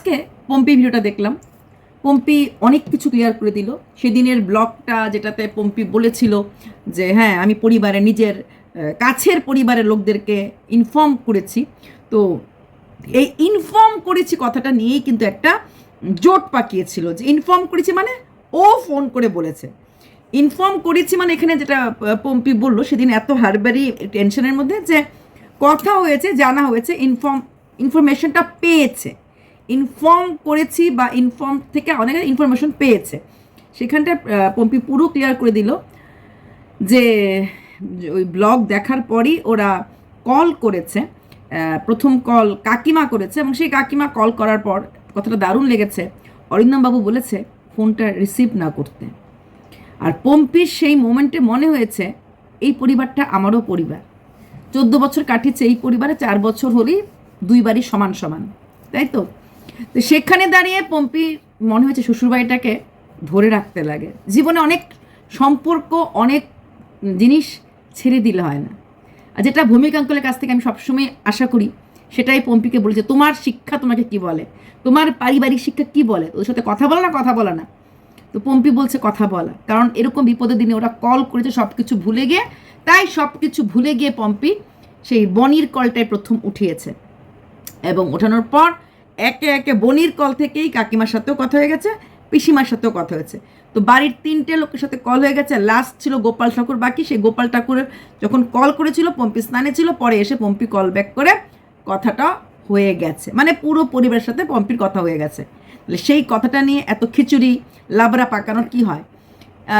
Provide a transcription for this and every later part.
আজকে পম্পি ভিডিওটা দেখলাম। পম্পি অনেক কিছু ক্লিয়ার করে দিল। সেদিনের ব্লগটা যেটাতে পম্পি বলেছিল যে হ্যাঁ আমি পরিবারে নিজের কাছের পরিবারের লোকদেরকে ইনফর্ম করেছি। তো এই ইনফর্ম করেছি কথাটা নিয়েই কিন্তু একটা জোট পাকিয়েছিল যে ইনফর্ম করেছি মানে ও ফোন করে বলেছে। ইনফর্ম করেছি মানে এখানে যেটা পম্পি বলল সেদিন এত হারবারি টেনশনের মধ্যে যে, কথা হয়েছে, জানা হয়েছে ইনফর্ম ইনফরমেশনটা পেয়েছে। ইনফর্ম করেছি বা ইনফর্ম থেকে অনেক ইনফরমেশন পেয়েছে। সেখানটা পম্পি পুরো ক্লিয়ার করে দিল যে, ওই ব্লগ দেখার পরই ওরা কল করেছে প্রথম কল কাকিমা করেছে এবং সেই কাকিমা কল করার পর কথাটা দারুণ লেগেছে। অরিন্দম বাবু বলেছে, ফোনটা রিসিভ না করতে। আর পম্পির সেই মোমেন্টে মনে হয়েছে, এই পরিবারটা আমারও পরিবার। চোদ্দ বছর কাটিয়েছে এই পরিবারে, চার বছর হলেই দুই বাড়ি সমান সমান। তাই তো? তো সেখানে দাঁড়িয়ে পম্পি, মনে হয়েছে শ্বশুরবাড়িটাকে ধরে রাখতে লাগে। জীবনে অনেক সম্পর্ক, অনেক জিনিস ছেড়ে দিলে হয় না। আর যেটা ভূমিকা অঙ্কলের কাছ থেকে আমি সবসময় আশা করি, সেটাই পম্পিকে বলেছে তোমার শিক্ষা তোমাকে কি বলে? তোমার পারিবারিক শিক্ষা কি বলে? ওর সাথে কথা বলা না, কথা বলা না? তো পম্পি বলছে, কথা বলা। কারণ এরকম বিপদের দিনে ওরা কল করেছে সব কিছু ভুলে গিয়ে, তাই সব কিছু ভুলে গিয়ে পম্পি সেই বনির কলটাই প্রথম উঠিয়েছে। এবং ওঠানোর পর একে একে বনির কল থেকেই কাকিমার সাথেও কথা হয়ে গেছে, পিসিমার সাথেও কথা হয়েছে। তো বাড়ির তিনটে লোকের সাথে কল হয়ে গেছে। লাস্ট ছিল গোপাল ঠাকুর, বাকি সেই গোপাল ঠাকুরের যখন কল করেছিল, পম্পি স্নানে ছিল, পরে এসে পম্পি কল ব্যাক করে কথাটা হয়ে গেছে। মানে পুরো পরিবারের সাথে পম্পির কথা হয়ে গেছে। তাহলে সেই কথাটা নিয়ে এত খিচুড়ি, লাবড়া পাকানোর কি হয়?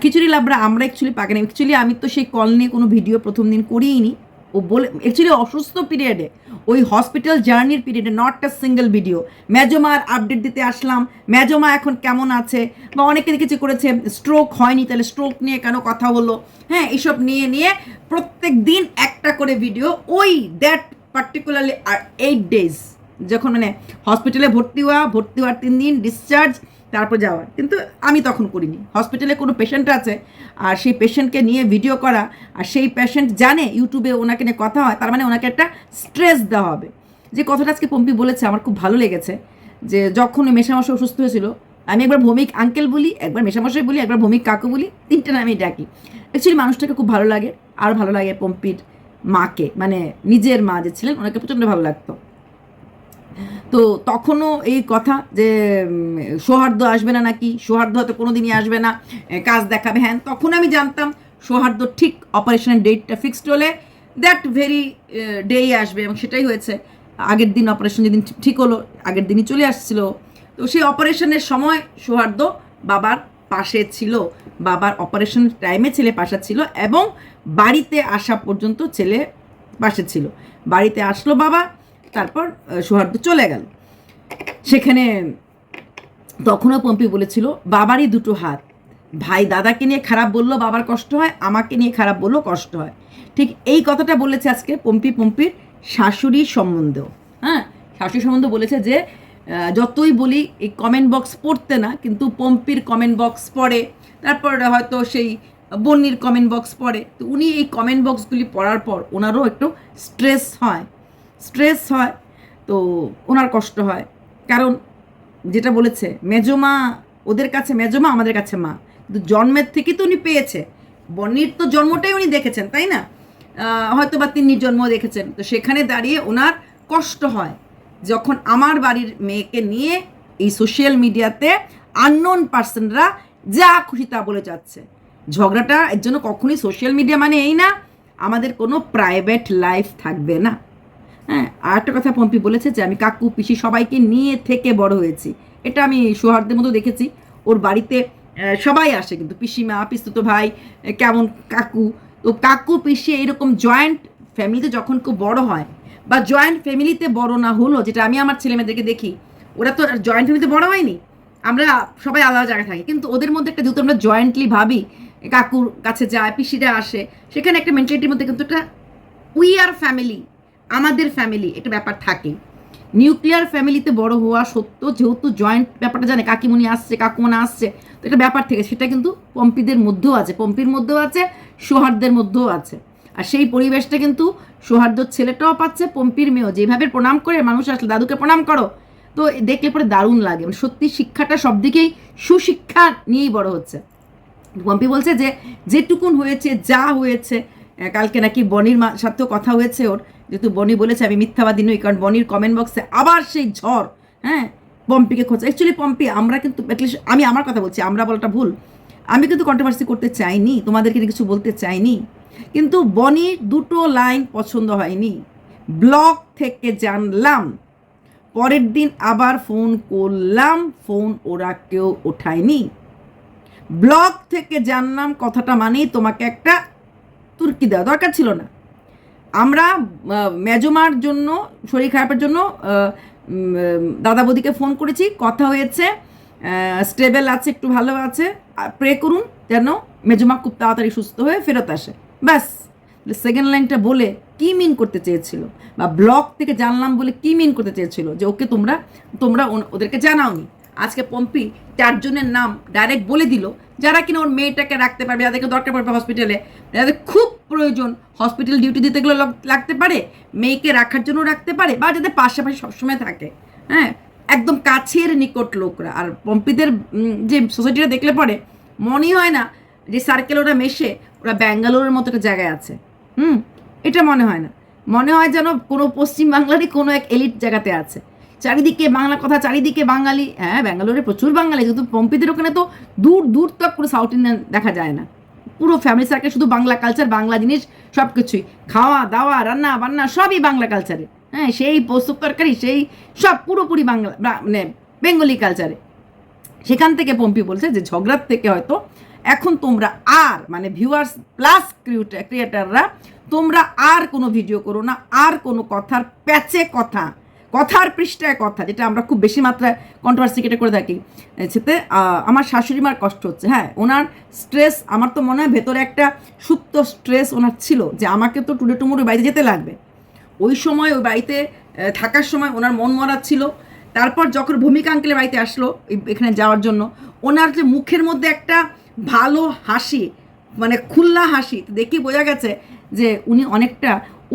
খিচুড়ি, লাবড়া আমরা অ্যাকচুয়ালি পাকানি অ্যাকচুয়ালি আমি তো সেই কল নিয়ে কোনো ভিডিও প্রথম দিন করিইনি। ও বলে অ্যাকচুয়ালি অসুস্থ পিরিয়ডে ওই হসপিটাল জার্নির পিরিয়ডে নট আ সিঙ্গেল ভিডিও ম্যাজোমার আপডেট দিতে আসলাম। ম্যাজোমা এখন কেমন আছে? বা অনেকে দেখেছি করেছে স্ট্রোক হয়নি, তাহলে স্ট্রোক নিয়ে কেন কথা হলো হ্যাঁ এইসব নিয়ে নিয়ে প্রত্যেক দিন একটা করে ভিডিও ওই দ্যাট পার্টিকুলারলি আর এইট ডেজ যখন মানে হসপিটালে ভর্তি হওয়া, ভর্তি হওয়ার তিন দিন ডিসচার্জ তারপর যাওয়া কিন্তু আমি তখন করিনি। হসপিটালে কোনো পেশেন্ট আছে আর সেই পেশেন্টকে নিয়ে ভিডিও করা আর সেই পেশেন্ট জানে ইউটিউবে ওনাকে নিয়ে কথা হয়, তার মানে ওনাকে একটা স্ট্রেস দেওয়া হবে। যে কথাটা আজকে পম্পি বলেছে, আমার খুব ভালো লেগেছে যে যখন ওই মেশামশাই অসুস্থ হয়েছিল, আমি একবার ভৌমিক আঙ্কেল বলি, একবার মেশামশাই বলি, একবার ভৌমিক কাকু বলি, তিনটে নামেই ডাকি। অ্যাকচুয়ালি মানুষটাকে খুব ভালো লাগে আর ভালো লাগে পম্পির মাকে মানে নিজের মা যে ছিলেন, ওনাকে প্রচণ্ড ভালো লাগতো। তো তখনও এই কথা যে সৌহার্দ্য আসবে না নাকি? সৌহার্দ্য হয়তো কোনো দিনই আসবে না। কাজ দেখাবে। হ্যাঁ তখন আমি জানতাম সৌহার্দ্য ঠিক অপারেশনের ডেটটা ফিক্সড হলে দ্যাট ভেরি ডেই আসবে এবং সেটাই হয়েছে। আগের দিন অপারেশন যেদিন ঠিক হলো, আগের দিনই চলে আসছিল। তো সেই অপারেশনের সময় সৌহার্দ্য বাবার পাশে ছিল। বাবার অপারেশন টাইমে ছেলে পাশে ছিল এবং বাড়িতে আসা পর্যন্ত ছেলে পাশে ছিল। বাড়িতে আসলো বাবা তারপর সৌহার্দ্য চলে গেল। সেখানে তখনও পম্পি বলেছিল, বাবারই দুটো হাত। ভাই দাদাকে নিয়ে খারাপ বলল, বাবার কষ্ট হয়। আমাকে নিয়ে খারাপ বলল, কষ্ট হয়। ঠিক এই কথাটা বলেছে আজকে পম্পি পম্পির শাশুড়ির সম্বন্ধেও হ্যাঁ শাশুড়ি সম্বন্ধে বলেছে যে যতই বলি, এই কমেন্ট বক্স পড়তে না, কিন্তু পম্পির কমেন্ট বক্স পড়ে। তারপর হয়তো সেই বন্নির কমেন্ট বক্স পড়ে। তো উনি এই কমেন্ট বক্সগুলি পড়ার পর ওনারও একটু স্ট্রেস হয়। স্ট্রেস হয়, তো ওনার কষ্ট হয়। কারণ যেটা বলেছে মেজমা ওদের কাছে মেজমা আমাদের কাছে মা। কিন্তু জন্মের থেকেই তো উনি পেয়েছে। বন্নির তো জন্মটাই উনি দেখেছেন, তাই না? হয়তো বা তিন্নির জন্ম দেখেছেন। তো সেখানে দাঁড়িয়ে ওনার কষ্ট হয়। যখন আমার বাড়ির মেয়েকে নিয়ে এই সোশ্যাল মিডিয়াতে আননোন পার্সনরা যা খুশি তা বলে যাচ্ছে। ঝগড়াটা এর জন্য কখনোই সোশ্যাল মিডিয়া মানে এই না। আমাদের কোনো প্রাইভেট লাইফ থাকবে না। হ্যাঁ আর কথা পম্পি বলেছে যে আমি কাকু, পিসি সবাইকে নিয়ে থেকে বড় হয়েছি। এটা আমি সৌহার্দ্যের মতো দেখেছি। ওর বাড়িতে সবাই আসে কিন্তু। পিসিমা, পিস্তুতো ভাই কেমন কাকু? তো কাকু, পিসি এইরকম জয়েন্ট ফ্যামিলিতে যখন খুব বড় হয় বা জয়েন্ট ফ্যামিলিতে বড় না হলো, যেটা আমি আমার ছেলেমেয়েদেরকে দেখি, ওরা তো জয়েন্ট ফ্যামিলিতে বড় হয়নি। আমরা সবাই আলাদা জায়গায় থাকি। কিন্তু ওদের মধ্যে একটা যেহেতু আমরা জয়েন্টলি ভাবি, কাকুর কাছে যায়, পিসিরা আসে, সেখানে একটা মেন্টালিটির মধ্যে কিন্তু একটা উই আর ফ্যামিলি আমাদের ফ্যামিলি একটা ব্যাপার থাকে। নিউক্লিয়ার ফ্যামিলিতে বড় হওয়া সত্য যেহেতু জয়েন্ট ব্যাপারটা জানে, কাকিমণি আসছে কাকুমনা আসছে, তো একটা ব্যাপার থেকে, সেটা কিন্তু পম্পিদের মধ্যেও আছে। পম্পির মধ্যেও আছে সৌহার্দ্যের মধ্যেও আছে। আর সেই পরিবেশটা কিন্তু সৌহার্দ্যর ছেলেটাও পাচ্ছে, পম্পির মেয়েও। যেভাবে প্রণাম করে, মানুষ আসলে দাদুকে প্রণাম করো, তো দেখলে পরে দারুণ লাগে। মানে সত্যি শিক্ষাটা সব দিকেই সুশিক্ষা নিয়েই বড় হচ্ছে। পম্পি বলছে যে, যেটুকুন হয়েছে, যা হয়েছে কালকে নাকি বনির সাথেও কথা হয়েছে ওর যেহেতু বনি বলেছে, আমি মিথ্যাবাদী নই, কারণ বনির কমেন্ট বক্সে আবার সেই ঝড় হ্যাঁ? পম্পিকে খোঁজ। অ্যাকচুয়ালি পম্পি, আমরা কিন্তু least আমি আমার কথা বলছি, আমরা বলাটা ভুল। আমি কিন্তু কন্ট্রোভার্সি করতে চাইনি, তোমাদেরকে কিছু বলতে চাইনি। কিন্তু বনির দুটো লাইন পছন্দ হয়নি। ব্লগ থেকে জানলাম, পরের দিন আবার ফোন করলাম ফোন ওরা কেউ ওঠায়নি। ব্লগ থেকে জানলাম কথাটা মানেই তোমাকে একটা তুর্কি দেওয়া দরকার ছিল না। আমরা মেজমার জন্য, শরীর খারাপের জন্য দাদা বৌদিকে ফোন করেছি। কথা হয়েছে স্টেবেল আছে, একটু ভালো আছে। প্রে করুন যেন মেজমা খুব তাড়াতাড়ি সুস্থ হয়ে ফেরত আসে। ব্যাস সেকেন্ড লাইনটা বলে কি মিন করতে চেয়েছিল? বা ব্লগ থেকে জানলাম বলে কি মিন করতে চেয়েছিল? যে ওকে তোমরা তোমরা ওদেরকে জানাওনি। আজকে পম্পি চারজনের নাম ডাইরেক্ট বলে দিল, যারা কিনা ওর মেয়েটাকে রাখতে পারবে, যাদেরকে দরকার পড়বে হসপিটালে যাদের খুব প্রয়োজন হসপিটাল ডিউটি দিতে গেলে লাগ- লাগতে পারে, মেয়েকে রাখার জন্য রাখতে পারে, বা যাদের পাশাপাশি সবসময় থাকে। হ্যাঁ একদম কাছের নিকট লোকরা। আর পম্পিদের যে সোসাইটিটা দেখলে পরে মনেই হয় না যে সার্কেল ওরা মেশে, ওরা ব্যাঙ্গালোরের মতো একটা জায়গায় আছে। হুম, এটা মনে হয় না। মনে হয় যেন কোনো পশ্চিম বাংলারই কোনো এক এলিট জায়গাতে আছে। চারিদিকে বাংলা কথা, চারিদিকে বাঙালি। হ্যাঁ ব্যাঙ্গালোরে প্রচুর বাঙালি কিন্তু পম্পিদের ওখানে তো দূর দূর তক কোনো সাউথ ইন্ডিয়ান দেখা যায় না। পুরো ফ্যামিলি সার্কেল শুধু বাংলা কালচার বাংলা জিনিস সব কিছুই খাওয়া, দাওয়া, রান্না, বান্না, সবই বাংলা কালচারে হ্যাঁ সেই পোস্তক তরকারি, সেই সব পুরোপুরি বাংলা মানে বেঙ্গলি কালচারে সেখান থেকে পম্পি বলছে যে, ঝগড়ার থেকে হয়তো এখন তোমরা আর মানে ভিউয়ার্স প্লাস ক্রিয়েটাররা তোমরা আর কোনো ভিডিও করো না, আর কোনো কথার প্যাচে কথা। কথার পৃষ্ঠায় কথা, যেটা আমরা খুব বেশি মাত্রায় কন্ট্রোভার্সি কেটে করে থাকি। সেতে আমার শাশুড়ি মার কষ্ট হচ্ছে। হ্যাঁ ওনার স্ট্রেস আমার তো মনে হয় ভেতরে একটা সুপ্ত স্ট্রেস ওনার ছিল যে আমাকে তো টুডে টুমুরে বাড়িতে যেতে লাগবে। ওই সময় ওই বাড়িতে থাকার সময় ওনার মন মরা ছিল। তারপর যখন ভূমিকা আঙ্কেলের বাড়িতে আসলো এখানে যাওয়ার জন্য, ওনার যে মুখের মধ্যে একটা ভালো হাসি মানে খুল্লা হাসি, দেখি বোঝা গেছে যে উনি অনেকটা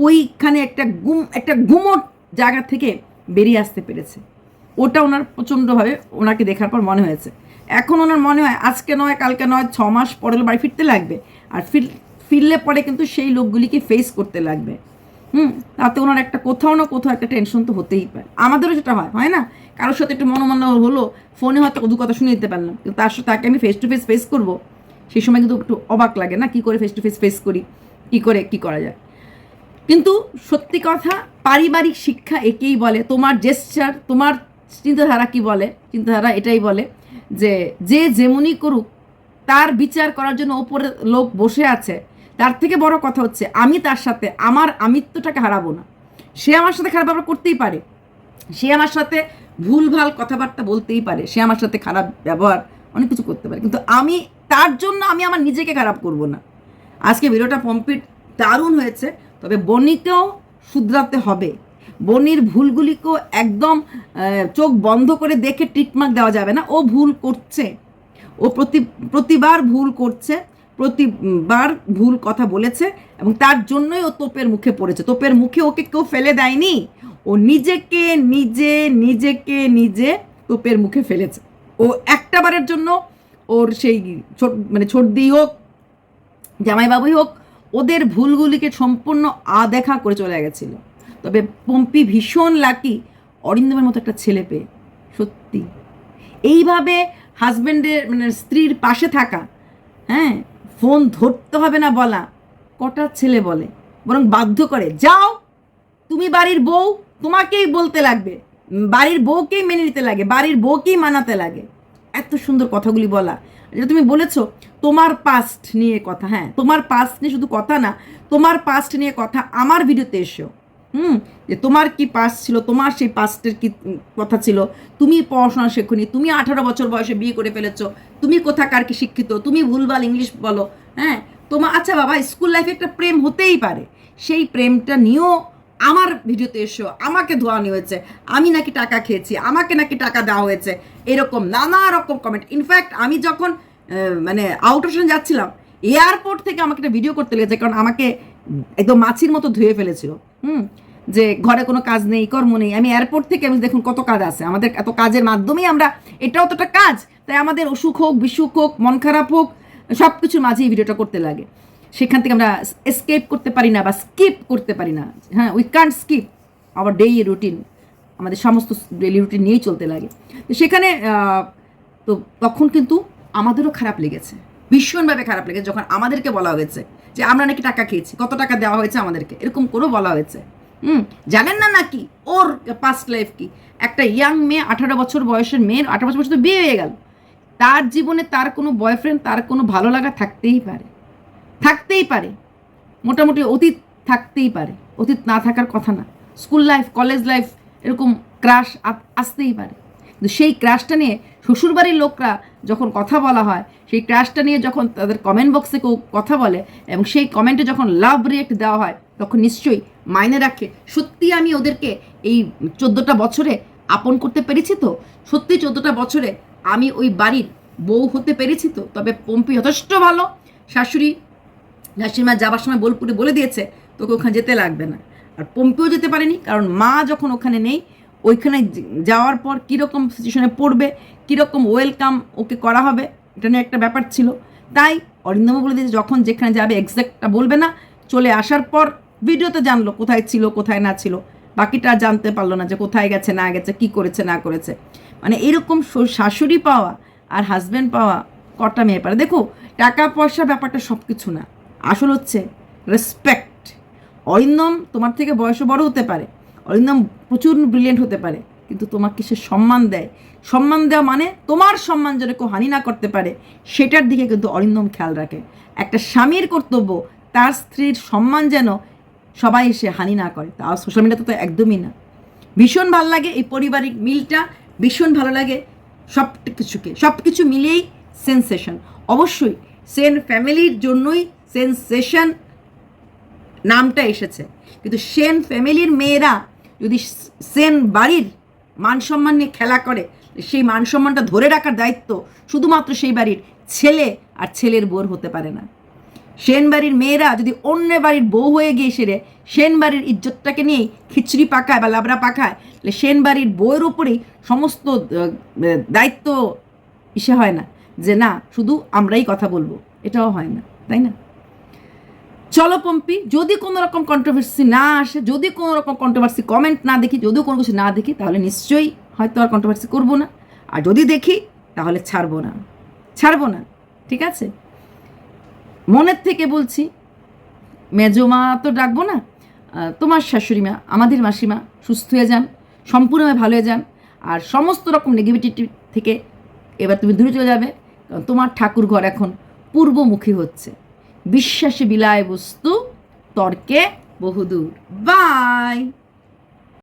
ওইখানে একটা গুম, একটা গুমট জায়গা থেকে বেরিয়ে আসতে পেরেছে। ওটা ওনার প্রচণ্ডভাবে ওনাকে দেখার পর মনে হয়েছে। এখন ওনার মনে হয় আজকে নয়, কালকে নয়, ছ মাস পরে বাড়ি ফিরতে লাগবে। আর ফির, ফিরলে পরে কিন্তু সেই লোকগুলিকে ফেস করতে লাগবে। হুম? তাতে ওনার একটা কোথাও না কোথাও একটা টেনশন তো হতেই পারে। আমাদেরও যেটা হয় হয় না? কারোর সাথে একটু মনোমান্য হলো ফোনে হয়তো দু কথা শুনে দিতে পারলাম। কিন্তু তার সাথে তাকে আমি ফেস টু ফেস ফেস করব, সেই সময় কিন্তু একটু অবাক লাগে, না, কি করে ফেস টু ফেস ফেস করি? কি করে, কি করা যায়? কিন্তু সত্যি কথা, পারিবারিক শিক্ষা একেই বলে। তোমার জেস্টার তোমার চিন্তাধারা কি বলে? চিন্তাধারা এটাই বলে যে যে যেমনই করুক, তার বিচার করার জন্য ওপরে লোক বসে আছে। তার থেকে বড় কথা হচ্ছে, আমি তার সাথে, আমার আমিত্বটাকে হারাবো না। সে আমার সাথে খারাপ ব্যবহার করতেই পারে। সে আমার সাথে ভুলভাল কথাবার্তা বলতেই পারে। সে আমার সাথে খারাপ ব্যবহার অনেক কিছু করতে পারে। কিন্তু আমি, তার জন্য আমি আমার নিজেকে খারাপ করব না। আজকে ভিডিওটা কমপ্লিট দারুণ হয়েছে। তবে বনিকেও শুধরাতে হবে। বনির ভুলগুলিকেও একদম চোখ বন্ধ করে দেখে ট্রিটমার্ক দেওয়া যাবে না। ও ভুল করছে। ও প্রতি, প্রতিবার ভুল করছে, প্রতিবার ভুল কথা বলেছে এবং তার জন্যই ও তোপের মুখে পড়েছে। তোপের মুখে ওকে কেউ ফেলে দেয়নি। ও নিজেকে, নিজে নিজেকে, নিজে তোপের মুখে ফেলেছে। ও একটা বারের জন্য ওর সেই ছোট মানে ছোটদি হোক, জামাইবাবুই হোক ওদের ভুলগুলিকে সম্পূর্ণ আদেখা করে চলে গেছিল। তবে পম্পি ভীষণ লাকি অরিন্দমের মতো একটা ছেলে পেয়ে, সত্যি। এইভাবে হাজব্যান্ডের মানে স্ত্রীর পাশে থাকা হ্যাঁ ফোন ধরতে হবে না বলা, কটা ছেলে বলে, বরং বাধ্য করে, যাও, তুমি বাড়ির বউ, তোমাকেই বলতে লাগবে, বাড়ির বউকেই মেনে নিতে লাগে, বাড়ির বউকেই মানাতে লাগে। এত সুন্দর কথাগুলি বলা যেটা তুমি বলেছ, তোমার পাস্ট নিয়ে কথা হ্যাঁ তোমার পাস্ট নিয়ে শুধু কথা না, তোমার পাস্ট নিয়ে কথা আমার ভিডিওতে এসো হুম, যে তোমার কি পাস ছিল, তোমার সেই পাস্টের কি কথা ছিল, তুমি পড়াশোনা শেখনি, তুমি আঠারো বছর বয়সে বিয়ে করে ফেলেছো, তুমি কোথাকার কি শিক্ষিত, তুমি ভুলভাল ইংলিশ বলো হ্যাঁ তোমার আচ্ছা বাবা স্কুল লাইফে একটা প্রেম হতেই পারে, সেই প্রেমটা নিয়েও আমার ভিডিওতে এসো, আমাকে ধোয়ানি হয়েছে, আমি নাকি টাকা খেয়েছি, আমাকে নাকি টাকা দেওয়া হয়েছে, এরকম নানা রকম কমেন্ট ইনফ্যাক্ট আমি যখন মানে আউট অফ যাচ্ছিলাম এয়ারপোর্ট থেকে আমাকে একটা ভিডিও করতে লেগেছে, কারণ আমাকে একদম মাছির মতো ধুয়ে ফেলেছিল, হুম? যে ঘরে কোনো কাজ নেই, কর্ম নেই, আমি এয়ারপোর্ট থেকে আমি দেখুন কত কাজ আছে, আমাদের এত কাজের মাধ্যমেই আমরা, এটাও তো একটা কাজ, তাই আমাদের অসুখ হোক, বিসুখ হোক, মন খারাপ হোক সব কিছুর মাঝেই ভিডিওটা করতে লাগে। সেখান থেকে আমরা এসকেপ করতে পারি না বা স্কিপ করতে পারি না। হ্যাঁ we can't skip our daily routine আমাদের সমস্ত ডেইলি রুটিন নিয়েই চলতে লাগে। তো সেখানে তো তখন কিন্তু আমাদেরও খারাপ লেগেছে। ভীষণভাবে খারাপ লেগেছে। যখন আমাদেরকে বলা হয়েছে যে, আমরা নাকি টাকা খেয়েছি, কত টাকা দেওয়া হয়েছে আমাদেরকে? এরকম করেও বলা হয়েছে। হুম, জানেন না নাকি? ওর পাস্ট লাইফ কি? একটা ইয়াং মেয়ে, আঠারো বছর বয়সের মেয়ের, আঠারো বছর বয়সে তো বিয়ে হয়ে গেল। তার জীবনে তার কোনো বয়ফ্রেন্ড তার কোনো ভালো লাগা থাকতেই পারে। থাকতেই পারে। মোটামুটি অতীত থাকতেই পারে। অতীত না থাকার কথা না। স্কুল লাইফ, কলেজ লাইফ এরকম ক্রাশ আসতেই পারে। কিন্তু সেই ক্রাশটা নিয়ে শ্বশুরবাড়ির লোকরা যখন কথা বলা হয়, সেই ক্রাশটা নিয়ে যখন তাদের কমেন্ট বক্সে কেউ কথা বলে এবং সেই কমেন্টে যখন লাভ রিয়েক্ট দেওয়া হয়, তখন নিশ্চয়ই মাইনে রাখে, সত্যি আমি ওদেরকে এই চোদ্দোটা বছরে আপন করতে পেরেছি তো? সত্যি চোদ্দোটা বছরে আমি ওই বাড়ির বউ হতে পেরেছি তো? তবে পম্পি যথেষ্ট ভালো, শাশুড়ি নাসিমা যাবার সময় বোলপুরে বলে দিয়েছে, তোকে ওখানে যেতে লাগবে না। আর পম্পিও যেতে পারেনি, কারণ মা যখন ওখানে নেই, ওইখানে যাওয়ার পর কীরকম সিচুয়েশনে পড়বে, কীরকম ওয়েলকাম ওকে করা হবে, এটা নিয়ে একটা ব্যাপার ছিল। তাই অরিন্দম বলে দিয়েছে, যখন যেখানে যাবে এক্স্যাক্টটা বলবে না। চলে আসার পর ভিডিওতে জানলো কোথায় ছিল, কোথায় না ছিল। বাকিটা জানতে পারল না যে কোথায় গেছে, না গেছে, কি করেছে, না করেছে। মানে এরকম শাশুড়ি পাওয়া আর হাজব্যান্ড পাওয়া কটা মেয়ে পারে। দেখো টাকা পয়সা ব্যাপারটা সব কিছু না। আসল হচ্ছে রেসপেক্ট অরিন্দম তোমার থেকে বয়সে বড় হতে পারে। অরিন্দম প্রচুর ব্রিলিয়েন্ট হতে পারে, কিন্তু তোমাকে সে সম্মান দেয়। সম্মান দেওয়া মানে তোমার সম্মান যেন কেউ হানি না করতে পারে, সেটার দিকে কিন্তু অরিন্দম খেয়াল রাখে। একটা স্বামীর কর্তব্য, তার স্ত্রীর সম্মান যেন সবাই এসে হানি না করে। তা সোশ্যাল মিডিয়াতে তো একদমই না। ভীষণ ভালো লাগে এই পারিবারিক মিলটা, ভীষণ ভালো লাগে সব কিছুকে সব কিছু মিলিয়েই সেন্সেশন অবশ্যই সেন ফ্যামিলির জন্যই সেন্সেশন নামটা এসেছে। কিন্তু সেন ফ্যামিলির মেয়েরা যদি সেন বাড়ির মান সম্মান নিয়ে খেলা করে, সেই মান সম্মানটা ধরে রাখার দায়িত্ব শুধুমাত্র সেই বাড়ির ছেলে আর ছেলের বোর হতে পারে না। সেন বাড়ির মেয়েরা যদি অন্য বাড়ির বউ হয়ে গিয়ে সেরে, সেন বাড়ির ইজ্জতটাকে নিয়েই খিচড়ি পাকায় বা লাবড়া পাকায়, তাহলে সেন বাড়ির বউয়ের উপরেই সমস্ত দায়িত্ব ইসে হয় না যে না, শুধু আমরাই কথা বলব। এটাও হয় না, তাই না? চলো পম্পি যদি কোনো রকম কন্ট্রোভার্সি না আসে, যদি কোনো রকম কন্ট্রোভার্সি কমেন্ট না দেখি, যদিও কোনো কিছু না দেখি, তাহলে নিশ্চয়ই হয়তো আর কন্ট্রোভার্সি করব না। আর যদি দেখি, তাহলে ছাড়বো না। ছাড়বো না, ঠিক আছে? মনের থেকে বলছি, মেজো মা তো ডাকবো না তোমার শাশুড়ি মা, আমাদের মাসিমা সুস্থ হয়ে যান, সম্পূর্ণভাবে ভালো হয়ে যান, আর সমস্ত রকম নেগেটিভিটি থেকে এবার তুমি দূরে চলে যাবে, কারণ তোমার ঠাকুর ঘর এখন পূর্বমুখী হচ্ছে। বিশ্বাসে বিলায় বস্তু তর্কে বহুদূর। বাই